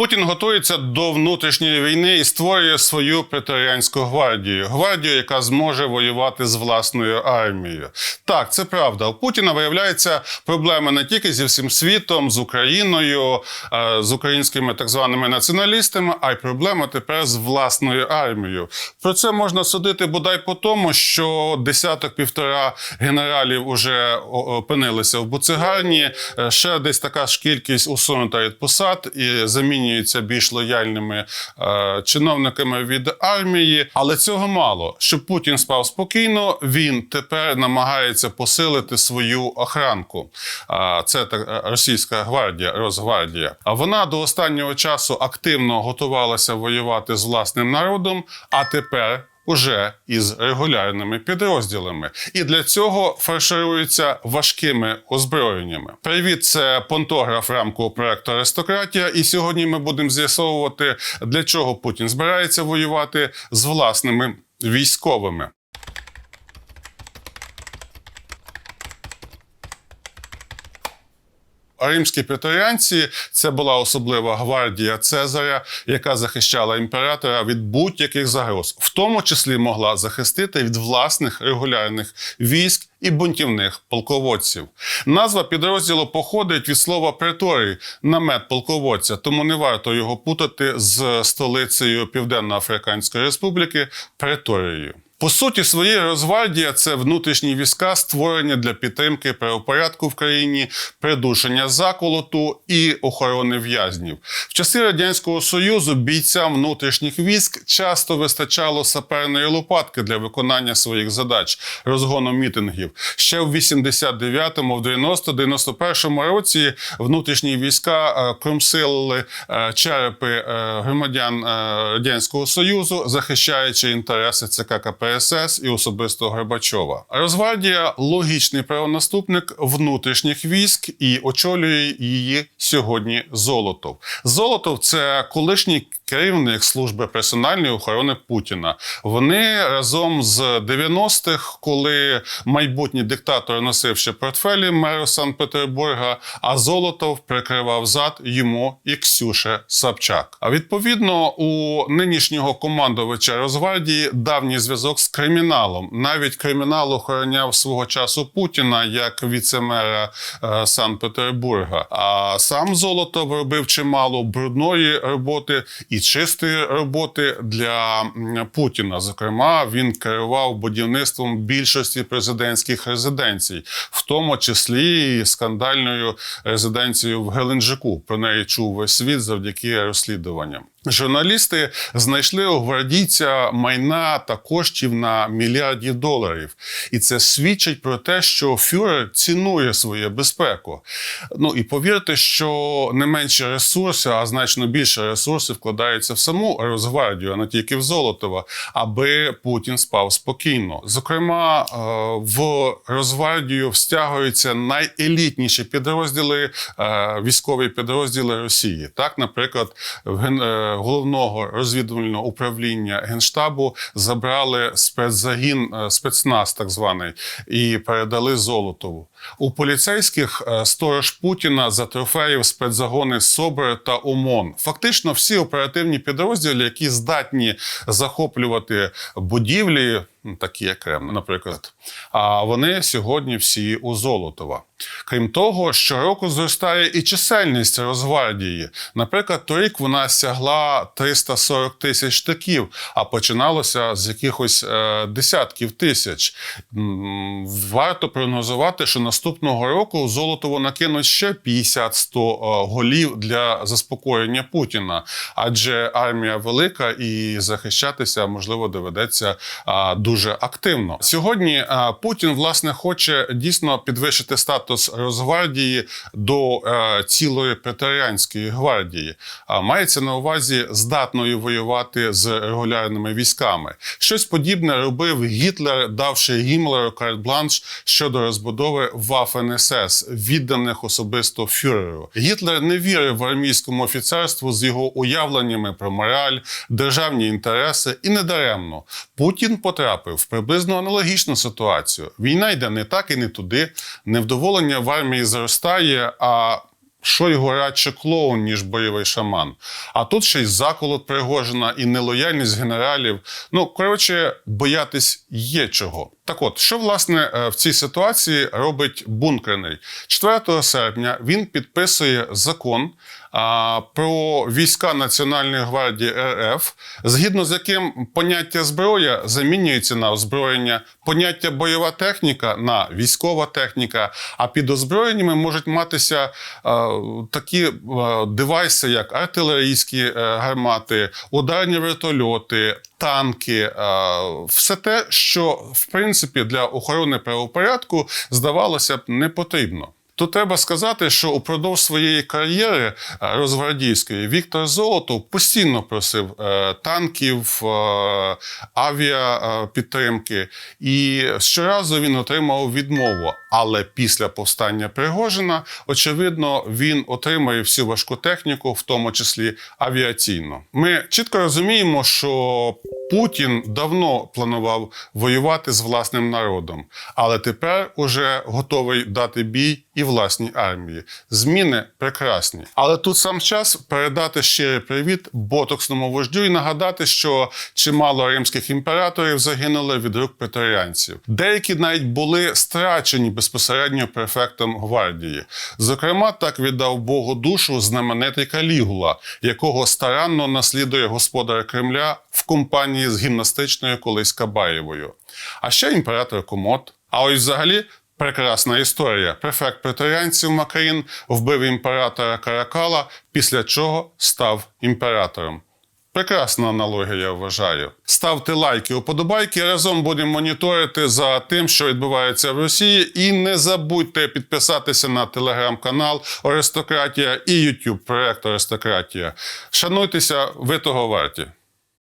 Путін готується до внутрішньої війни і створює свою преторіанську гвардію. Гвардію, яка зможе воювати з власною армією. Так, це правда. У Путіна виявляється проблеми не тільки зі всім світом, з Україною, е, з українськими так званими націоналістами, а й проблема тепер з власною армією. Про це можна судити бодай по тому, що десяток півтора генералів уже опинилися в буцегарні. Е, Ще десь така ж кількість усунута від посад і замінюється більш лояльними е, чиновниками від армії. Але цього мало. Щоб Путін спав спокійно, він тепер намагається посилити свою охранку. А це так е, російська гвардія, Росгвардія. А вона до останнього часу активно готувалася воювати з власним народом, а тепер. Уже із регулярними підрозділами, і для цього фаршируються важкими озброєннями. Привіт, це понтограф рамку проекту Аристократія. І сьогодні ми будемо з'ясовувати, для чого Путін збирається воювати з власними військовими. Римські преторіанці це була особлива гвардія Цезаря, яка захищала імператора від будь-яких загроз, в тому числі могла захистити від власних регулярних військ і бунтівних полководців. Назва підрозділу походить від слова преторій, намет полководця, тому не варто його путати з столицею Південно-Африканської Республіки Преторією. По суті, своєї Росгвардія – це внутрішні війська, створені для підтримки правопорядку в країні, придушення заколоту і охорони в'язнів. В часи радянського союзу бійцям внутрішніх військ часто вистачало саперної лопатки для виконання своїх задач, розгону мітингів. Ще в 89-му, в 90-91 році внутрішні війська е, кромсилили е, черепи е, громадян радянського союзу, захищаючи інтереси ЦК КПСС і особисто Горбачова. Росгвардія – логічний правонаступник внутрішніх військ і очолює її сьогодні Золотов. Золотов це колишній керівник служби персональної охорони Путіна. Вони разом з 90-х, коли майбутній диктатор носив ще портфелі меру Санкт-Петербурга, а Золотов прикривав зад йому і Ксюше Собчак. А відповідно у нинішнього командувача Росгвардії давній зв'язок з криміналом. Навіть кримінал охороняв свого часу Путіна як віцемера е, Санкт-Петербурга. А сам Золотов робив чимало брудної роботи і чистої роботи для Путіна. Зокрема, він керував будівництвом більшості президентських резиденцій, в тому числі і скандальною резиденцією в Геленджику. Про неї чув весь світ завдяки розслідуванням. Журналісти знайшли у гвардійця майна та коштів на мільярдів доларів, і це свідчить про те, що фюрер цінує свою безпеку. Ну і повірте, що не менше ресурсів, а значно більше ресурсів вкладаються в саму Росгвардію, а не тільки в Золотова, аби Путін спав спокійно. Зокрема, е, в Росгвардію стягуються найелітніші підрозділи, е, військові підрозділи Росії. Так, наприклад, в ген- е, головного розвідувального управління генштабу забрали спецзагін, е, спецназ, так званий, і передали Золотову. У поліцейських е, сторож Путіна за трофеїв спецзагони СОБР та ОМОН. Фактично, всі оперативні підрозділи, які здатні захоплювати будівлі, такі як Кремль, наприклад. А вони сьогодні всі у Золотова. Крім того, щороку зростає і чисельність Росгвардії. Наприклад, торік вона сягла 340 тисяч штиків, а починалося з якихось е, десятків тисяч. Варто прогнозувати, що наступного року Золотово накинуть ще 50-100 е, голів для заспокоєння Путіна, адже армія велика і захищатися можливо доведеться а, дуже активно. Сьогодні Путін власне хоче дійсно підвищити статус Росгвардії до е, цілої преторіанської гвардії. А мається на увазі здатною воювати з регулярними військами. Щось подібне робив Гітлер, давши Гіммлеру карт-бланш щодо розбудови Waffen-СС, відданих особисто фюреру. Гітлер не вірив в армійському офіцерству з його уявленнями про мораль, державні інтереси, і недаремно Путін потрапив в приблизно аналогічну ситуацію. Війна йде не так і не туди. Невдоволення в армії зростає, а Що його радше клоун, ніж бойовий шаман. А тут ще й заколот Пригожина і нелояльність генералів. Ну, коротше, боятись є чого. Так от, що власне е, в цій ситуації робить бункерний? 4 серпня він підписує закон а, про війська Національної гвардії РФ, згідно з яким поняття зброя замінюється на озброєння, поняття бойова техніка на військова техніка. А під озброєннями можуть матися е, такі е, девайси, як артилерійські е, гармати, ударні вертольоти, танки, е, все те, що в принципі для охорони правопорядку здавалося б не потрібно. Тут треба сказати, що упродовж своєї кар'єри е, розгвардійської Віктор Золотов постійно просив е, танків, е, авіапідтримки, і щоразу він отримав відмову. Але після повстання Пригожина, очевидно, він отримає всю важку техніку, в тому числі авіаційну. Ми чітко розуміємо, що Путін давно планував воювати з власним народом, але тепер уже готовий дати бій і власній армії. Зміни прекрасні. Але тут сам час передати щирий привіт ботоксному вождю і нагадати, що чимало римських імператорів загинули від рук преторіанців. Деякі навіть були страчені безпосередньо префектом гвардії. Зокрема, так віддав Богу душу знаменитий Калігула, якого старанно наслідує господар Кремля в компанії з гімнастичною колись Кабаєвою. А ще імператор Комод. А ось взагалі прекрасна історія. Префект преторіанців Макарін вбив імператора Каракала, після чого став імператором. Прекрасна аналогія, я вважаю. Ставте лайки, уподобайки. Разом будемо моніторити за тим, що відбувається в Росії. І не забудьте підписатися на телеграм-канал Аристократія і YouTube проект Аристократія. Шануйтеся, ви того варті.